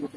三个。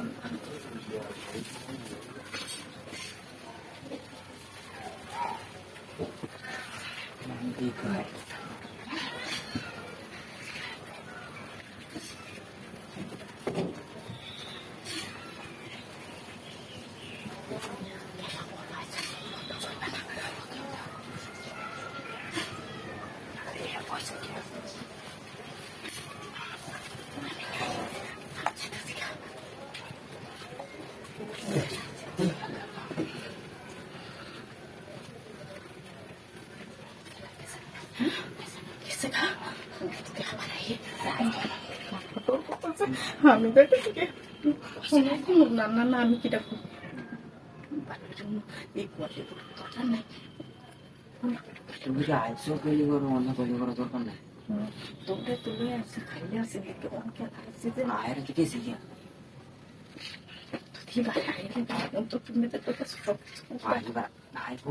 Hindi ko. Thank you. আমি তো একটা না না না আমি কিটা তুমি আইসো খাইলে আছে কি অনকে আইসো যে আয়ের দিকে সিয়া তো তুমি তো তো সব আইবা আইবো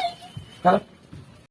Huh?